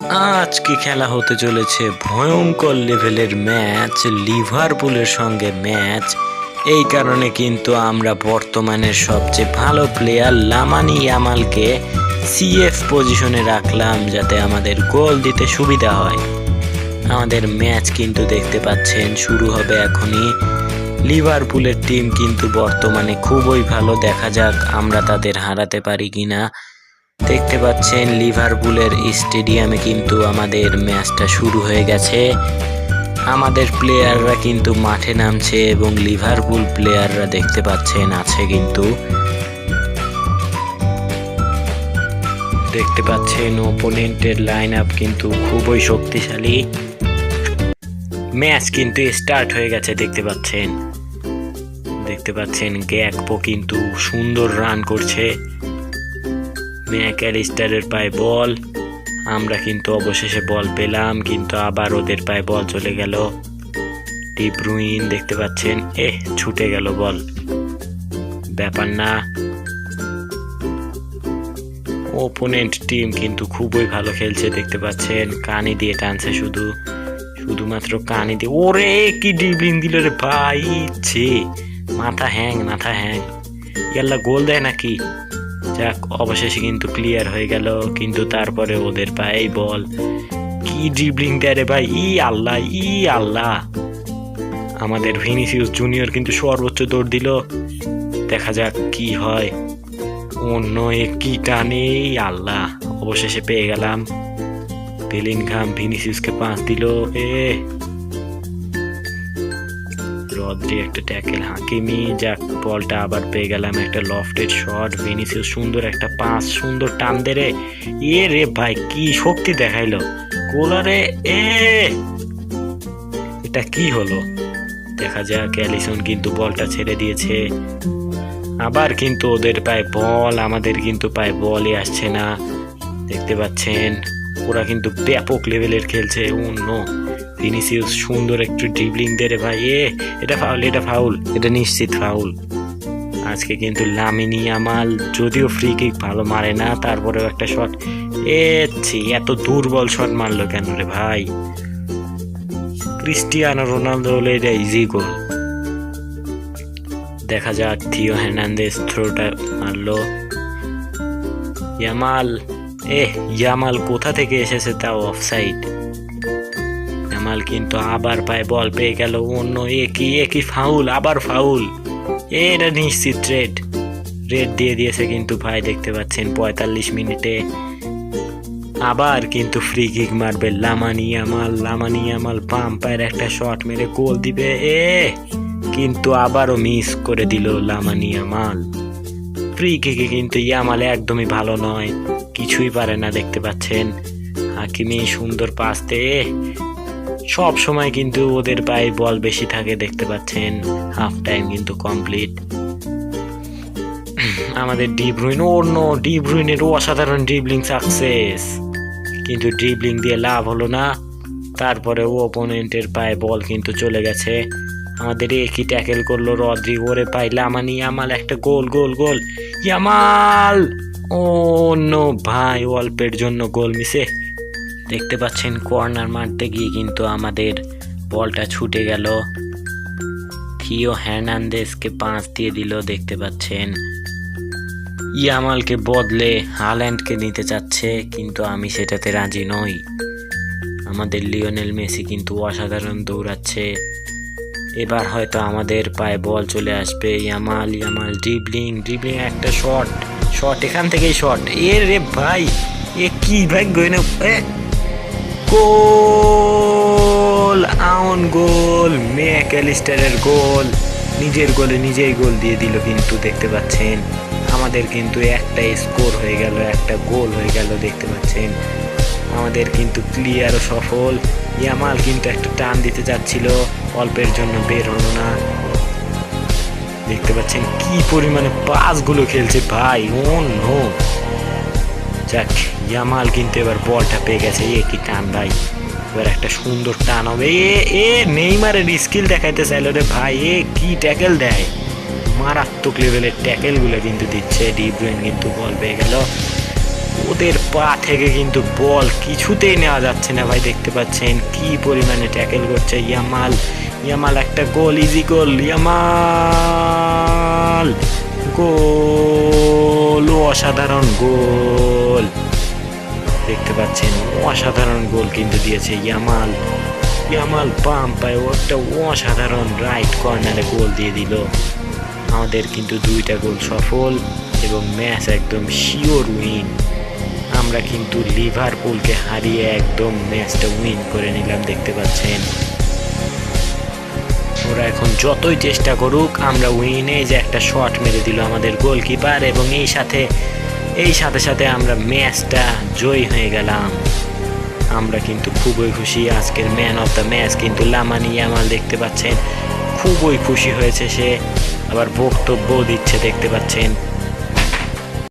আজকে খেলা হতে চলেছে ভয়ঙ্কর লেভেলের ম্যাচ, লিভারপুলের সঙ্গে ম্যাচ। এই কারণে কিন্তু আমরা বর্তমানের সবচেয়ে ভালো প্লেয়ার লামানি ইয়ামালকে সিএফ পজিশনে রাখলাম যাতে আমাদের গোল দিতে সুবিধা হয়। আমাদের ম্যাচ কিন্তু দেখতে পাচ্ছেন, শুরু হবে এখনই। লিভারপুলের টিম কিন্তু বর্তমানে খুবই ভালো, দেখা যাক আমরা তাদের হারাতে পারি কিনা। দেখতে পাচ্ছেন, লিভারপুলের স্টেডিয়ামে কিন্তু আমাদের ম্যাচটা শুরু হয়ে গেছে। আমাদের প্লেয়াররা কিন্তু মাঠে নামছে এবং লিভারপুল প্লেয়াররা দেখতে পাচ্ছেন, আছে কিন্তু। দেখতে পাচ্ছেন ওপোনেন্টের লাইন আপ কিন্তু খুবই শক্তিশালী। ম্যাচ কিন্তু স্টার্ট হয়ে গেছে, দেখতে পাচ্ছেন। দেখতে পাচ্ছেন, গ্যাকপো কিন্তু সুন্দর রান করছে। ম্যাক্যালিস্টারের পায়ে বল। আমরা কিন্তু অবশেষে বল পেলাম, কিন্তু আবার ওদের পায়ে বল চলে গেল। ডিব্রুইন দেখতে পাচ্ছেন এ ছুটে গেল বল। ব্যাপার না। ওপোনেন্ট টিম কিন্তু খুবই ভালো খেলছে, দেখতে পাচ্ছেন। কানি দিয়ে টানছে শুধু। শুধুমাত্র কানি দিয়ে। ওরে, কি ডিবলিং দিল রে ভাই, ছে। মাথা হ্যাং মাথা হ্যাং। ইয়াল্লা গোল দেয় নাকি? যাক, অবশেষে কিন্তু ক্লিয়ার হয়ে গেল, কিন্তু তারপরে ওদের পায়ে বল। কি ড্রিবলিং দেয় রে ভাই, ই আল্লাহ ই আল্লাহ। আমাদের ভিনিসিউস জুনিয়র কিন্তু সর্বোচ্চ দৌড় দিল। দেখা যাক কি হয়। অন্য কি টানে আল্লাহ। অবশেষে পেয়ে গেলাম। বেলিনঘাম ভিনিসিউসকে পাঁচ দিল এ রদ্রি একটা ট্যাকেল হাকিমি যাক, বলটা আবার পেয়ে গেলাম একটা লফটেড শট ভিনিসিয়াস সুন্দর একটা পাস সুন্দর টান দে রে। এ রে ভাই, কি শক্তি দেখাইলো। কোলারে এ! এটা কি হলো? দেখা যাক, অ্যালিসন কিন্তু বলটা ছেড়ে দিয়েছে। আবার কিন্তু ওদের পায়ে বল, আমাদের কিন্তু পায়ে বলই আসছে না। দেখতে পাচ্ছেন, ওরা কিন্তু ব্যাপক লেভেলের খেলছে। অন্য ভিনিসিয়াস সুন্দর একটু ড্রিবলিং দে রে ভাই। এ, এটা ফাউল এটা ফাউল এটা নিশ্চিত ফাউল আজকে কিন্তু লামিনি আমাল যদিও ফ্রি কিক ভালো মারে না, তারপরেও একটা শট এ ছি, এত দুর্বল শট মারলো কেন রে ভাই? ক্রিস্টিয়ানো রোনালদো হলে এটা ইজি গোল দেখা যাক, থিও হের্নান্দেস থ্রোটা মারলো। ইয়ামাল এ ইয়ামাল কোথা থেকে এসেছে তাও অফসাইড জামাল কিন্তু আবার পায় বল পেয়ে গেল। অন্য একই একই ফাউল আবার ফাউল এটা নিশ্চিত রেড। রেড দিয়ে দিয়েছে কিন্তু ভাই, দেখতে পাচ্ছেন পঁয়তাল্লিশ মিনিটে। আবার কিন্তু ফ্রি কিক মারবে লামানি আমাল লামানি আমাল পাম্পায়ের একটা শট মেরে গোল দিবে। এ, কিন্তু আবারও মিস করে দিল লামানি আমাল। ফ্রি কিকে কিন্তু ইয়ামাল একদমই ভালো নয়। কিছুই পারে না, দেখতে পাচ্ছেন। হাকিমি সুন্দর পাস দিয়ে সব সময় কিন্তু ওদের পায়ে বল বেশি থাকে, দেখতে পাচ্ছেন? হাফ টাইম কিন্তু কমপ্লিট আমাদের ডিব্রুইন অন্য ডিব্রুইনের অসাধারণ ড্রিবলিং সাকসেস কিন্তু ড্রিবলিং দিয়ে লাভ হলো না। তারপরে ও অপোনেন্টের পায়ে বল কিন্তু চলে গেছে। আমাদের একই ট্যাকেল করল? রদ্রি ওরে পাই লামানি, ইয়ামাল, একটা গোল গোল গোল। ইয়ামাল! ও নো, ভাই, অল্পের জন্য গোল মিসে। দেখতে পাচ্ছেন কর্নার মারতে গিয়ে কিন্তু আমাদের বলটা ছুটে গেল। থিও হ্যার্নান্দেসকে পাঁচ দিয়ে দিল, দেখতে পাচ্ছেন। ইয়ামালকে বদলে হাল্যান্ডকে নিতে চাচ্ছে, কিন্তু আমি সেটাতে রাজি নই। আমাদের লিওনেল মেসি কিন্তু অসাধারণ দৌড়াচ্ছে। এবার হয়তো আমাদের পায়ে বল চলে আসবে। ইয়ামাল ইয়ামাল ড্রিবলিং ড্রিবলিং একটা শট শট এখান থেকেই শট এ রে ভাই, এ কি এনে এ! গোল, আউন গোল ম্যাক্যালিস্টারের গোল। নিজের গোলে নিজেই গোল দিয়ে দিল কিন্তু দেখতে পাচ্ছেন, আমাদের কিন্তু একটা স্কোর হয়ে গেল, একটা গোল হয়ে গেল দেখতে পাচ্ছেন। আমাদের কিন্তু ক্লিয়ার ও সফল। ইয়ামাল কিন্তু একটা টান দিতে যাচ্ছিল, অল্পের জন্য বের হলো না। দেখতে পাচ্ছেন কি পরিমাণে পাসগুলো খেলছে ভাই, ও নো। যাক ইয়ামাল কিন্তু এবার বলটা পেয়ে গেছে, এ কি টান ভাই। এবার একটা সুন্দর টান হবে। এ এ, নেইমারের স্কিল দেখাইতে চাইলো রে ভাই, এ কি ট্যাকেল দেয়। মারাত্মক লেভেলের ট্যাকেলগুলো কিন্তু দিচ্ছে ডিব্রুইন কিন্তু বল পেয়ে গেল। ওদের পা থেকে কিন্তু বল কিছুতেই নেওয়া যাচ্ছে না ভাই, দেখতে পাচ্ছেন কি পরিমাণে ট্যাকেল করছে ইয়ামাল। ইয়ামাল একটা গোল ইজি গোল ইয়ামাল। গোল, অসাধারণ গোল। দেখতে পাচ্ছেন, অসাধারণ গোল কিন্তু দিয়েছে ইয়ামাল। ইয়ামাল পাম পায় একটা অসাধারণ রাইট কর্নারে গোল দিয়ে দিল। আমাদের কিন্তু দুইটা গোল সফল এবং ম্যাচ একদম শিওর উইন আমরা কিন্তু লিভারপুলকে হারিয়ে একদম ম্যাচটা উইন করে নিলাম, দেখতে পাচ্ছেন। এখন যতই চেষ্টা করুক, আমরা উইনে যে একটা শট মেরে দিল আমাদের গোলকিপার এবং এই সাথে এই সাথে সাথে আমরা ম্যাচটা জয়ী হয়ে গেলাম। আমরা কিন্তু খুবই খুশি, আজকের ম্যান অফ দ্য ম্যাচ কিন্তু লামানি ইয়ামাল দেখতে পাচ্ছেন, খুবই খুশি হয়েছে সে। আবার বক্তব্য দিচ্ছে, দেখতে পাচ্ছেন।